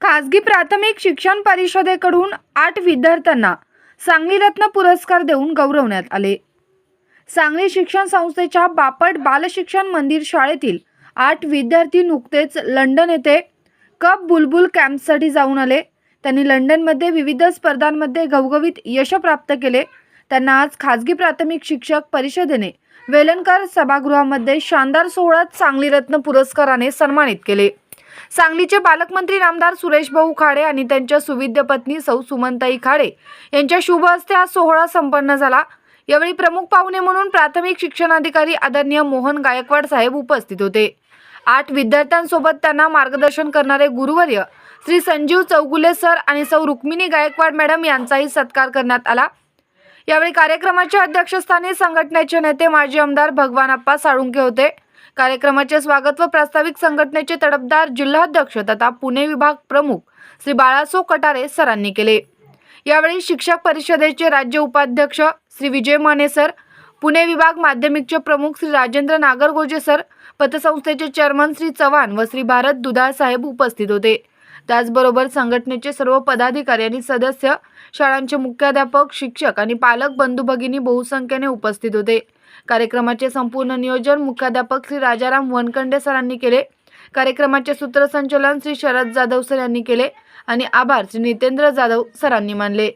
खासगी प्राथमिक शिक्षण परिषदेकडून आठ विद्यार्थ्यांना सांगली रत्न पुरस्कार देऊन गौरवण्यात आले. सांगली शिक्षण संस्थेच्या बापट बालशिक्षण मंदिर शाळेतील आठ विद्यार्थी नुकतेच लंडन येथे कप बुलबुल कॅम्पसाठी जाऊन आले. त्यांनी लंडनमध्ये विविध स्पर्धांमध्ये घवघवीत यश प्राप्त केले. त्यांना आज खासगी प्राथमिक शिक्षक परिषदेने वेलणकर सभागृहामध्ये शानदार सोहळ्यात सांगली रत्न पुरस्काराने सन्मानित केले. सांगलीचे पालकमंत्री नामदार सुरेश भाऊ खाडे आणि त्यांच्या सुविद्य पत्नी सौ सुमनताई खाडे यांच्या शुभ हस्ते हा सोहळा संपन्न झाला. यावेळी प्रमुख पाहुणे म्हणून प्राथमिक शिक्षणाधिकारी आदरणीय मोहन गायकवाड साहेब उपस्थित होते. आठ विद्यार्थ्यांसोबत त्यांना मार्गदर्शन करणारे गुरुवर्य श्री संजीव चौगुले सर आणि सौ रुक्मिणी गायकवाड मॅडम यांचाही सत्कार करण्यात आला. यावेळी कार्यक्रमाच्या अध्यक्षस्थानी संघटनेचे नेते माजी आमदार भगवानप्पा साळुंके होते. कार्यक्रमाचे स्वागत व प्रास्ताविक संघटनेचे तडफदार जिल्हाध्यक्ष तथा पुणे विभाग प्रमुख श्री बाळासो कटारे सरांनी केले. यावेळी शिक्षक परिषदेचे राज्य उपाध्यक्ष श्री विजय माने सर पुणे विभाग माध्यमिकचे प्रमुख श्री राजेंद्र नागरगोजे सर पतसंस्थेचे चेअरमन श्री चव्हाण व श्री भारत दुधाळ साहेब उपस्थित होते. त्याचबरोबर संघटनेचे सर्व पदाधिकारी आणि सदस्य शाळांचे मुख्याध्यापक शिक्षक आणि पालक बंधू भगिनी बहुसंख्येने उपस्थित होते. कार्यक्रमाचे संपूर्ण नियोजन मुख्याध्यापक श्री राजाराम वनखंडे सरांनी केले. कार्यक्रमाचे सूत्रसंचालन श्री शरद जाधव सर यांनी केले आणि आभार श्री नितेंद्र जाधव सरांनी मानले.